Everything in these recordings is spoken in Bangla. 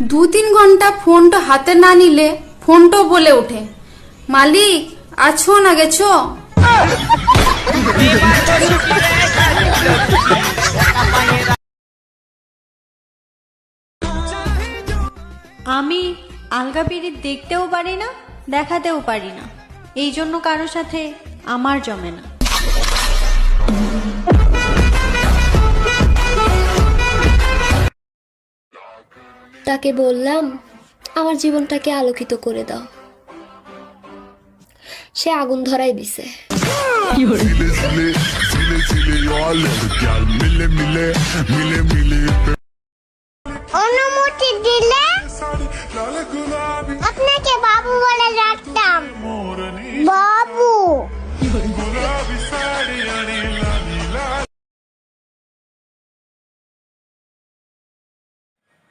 দু তিন ঘণ্টা ফোনটা হাতে না নিলে ফোনটাও বলে ওঠে। মালিক, আছো না গেছো? আমি আলগা পিড়ি দেখতেও পারি না, দেখাতেও পারি না। এই জন্য কারোর সাথে আমার জমে না। তাকে বললাম আমার জীবনটাকে আলোকিত করে দাও সে আগুন ধরাই দিছে মিলে মিলে মিলে মিলে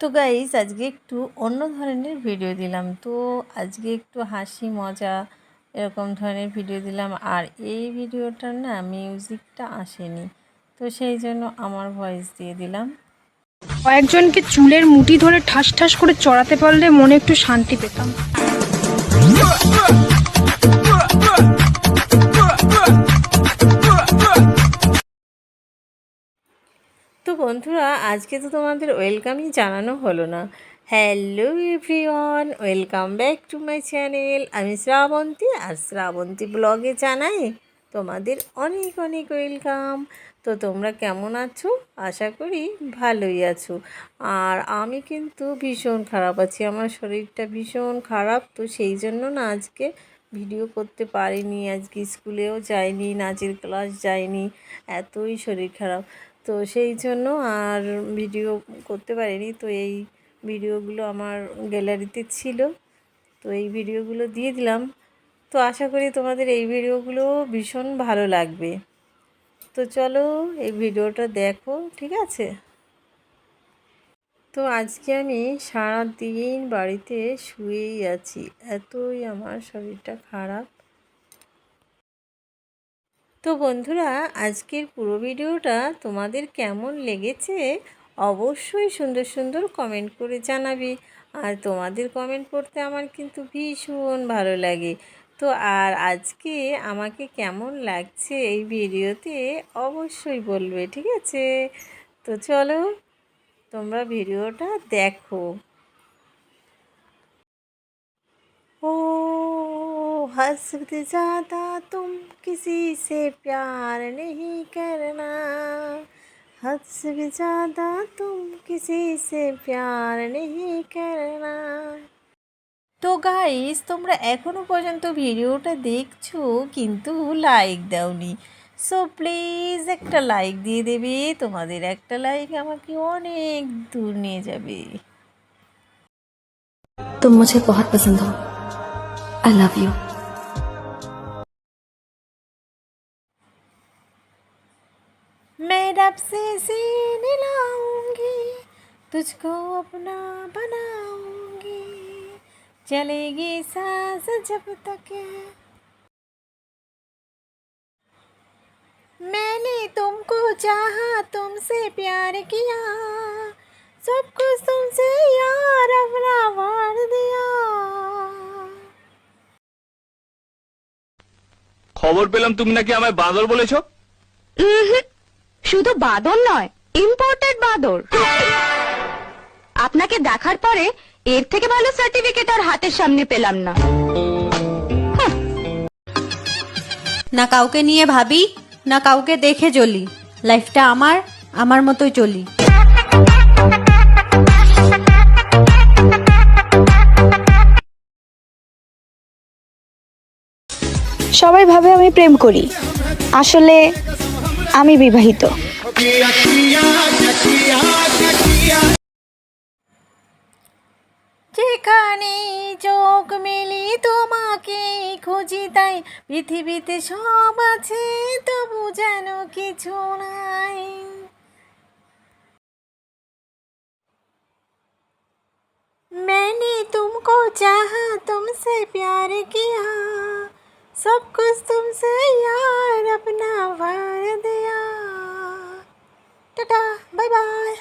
তো গাইস আজকে একটু অন্য ধরনের ভিডিও দিলাম। তো আজকে একটু হাসি, মজা এরকম ধরনের ভিডিও দিলাম। আর এই ভিডিওটার না মিউজিকটা আসেনি। তো সেই জন্য আমার ভয়েস দিয়ে দিলাম। কয়েকজনকে চুলের মুঠি ধরে ঠাস ঠাস করে চড়াতে পারলে মনে একটু শান্তি পেতাম। বন্ধুরা, আজকে তো তোমাদের ওয়েলকামই জানানো হলো না। Hello everyone welcome back to my channel আমি শ্রাবন্তী, আর শ্রাবন্তী ব্লগে জানাই তোমাদের অনেক অনেক ওয়েলকাম। তো তোমরা কেমন আছো? আশা করি ভালোই আছো। আর আমি কিন্তু ভীষণ খারাপ আছি, আমার শরীরটা ভীষণ খারাপ, তো সেই জন্য না আজকে ভিডিও করতে পারিনি, আজকে স্কুলেও যাইনি, নাচের ক্লাস যাইনি, এতই শরীর খারাপ। তো সেই জন্য আর ভিডিও করতে পারিনি। তো এই ভিডিওগুলো আমার গ্যালারিতে ছিল। তো এই ভিডিওগুলো দিয়ে দিলাম। তো আশা করি তোমাদের এই ভিডিওগুলো ভীষণ ভালো লাগবে। তো চলো এই ভিডিওটা দেখো, ঠিক আছে? তো আজকে আমি সারা দিন বাড়িতে শুয়েই আছি। এতই আমার শরীরটা খারাপ। তো বন্ধুরা, আজকের পুরো ভিডিওটা তোমাদের কেমন লেগেছে অবশ্যই সুন্দর সুন্দর কমেন্ট করে জানাবে। আর তোমাদের কমেন্ট পড়তে আমার কিন্তু ভীষণ ভালো লাগে। তো আর আজকে আমাকে কেমন লাগছে এই ভিডিওতে অবশ্যই বলবে, ঠিক আছে? তো চলো, তোমরা ভিডিওটা দেখো। ओ हद ज़्यादा तुम किसी से प्यार नहीं करना हद से भी ज़्यादा तुम किसी से प्यार नहीं करना তো গাইস তোমরা এখনও পর্যন্ত ভিডিওটা দেখছো কিন্তু লাইক দাওনি সো প্লিজ একটা লাইক দিয়ে দেবে তোমাদের একটা লাইক আমাকে অনেক দূর নিয়ে যাবে तुम मुझे बहुत पसंद हो आई लव यू मैं रब से सीने लाऊंगी तुझको अपना बनाऊंगी चलेगी सांस जब तक मैंने तुमको चाहा तुमसे प्यार किया सब कुछ तुमसे यार अपना वार दिया খবর পেলাম তুমি নাকি আমায় বাঁদর বলেছো শুধু বাদর নয় ইম্পোর্টেড বাদর আপনাকে দেখার পরে এর থেকে ভালো সার্টিফিকেট আর হাতের সামনে পেলাম না। না কাউকে নিয়ে ভাবি না কাউকে দেখে চলি লাইফটা আমার আমার মতোই চলি। সবাই ভাবে আমি প্রেম করি। আসলে আমি বিবাহিত যেখানে চোখ মেলি তোমাকে খুঁজি তাই পৃথিবীতে সব আছে তবু যেন কিছু নাই मैंने तुमको चाहा तुमसे प्यार किया सब कुछ तुमसे यार अपना वार दिया। Tata bye bye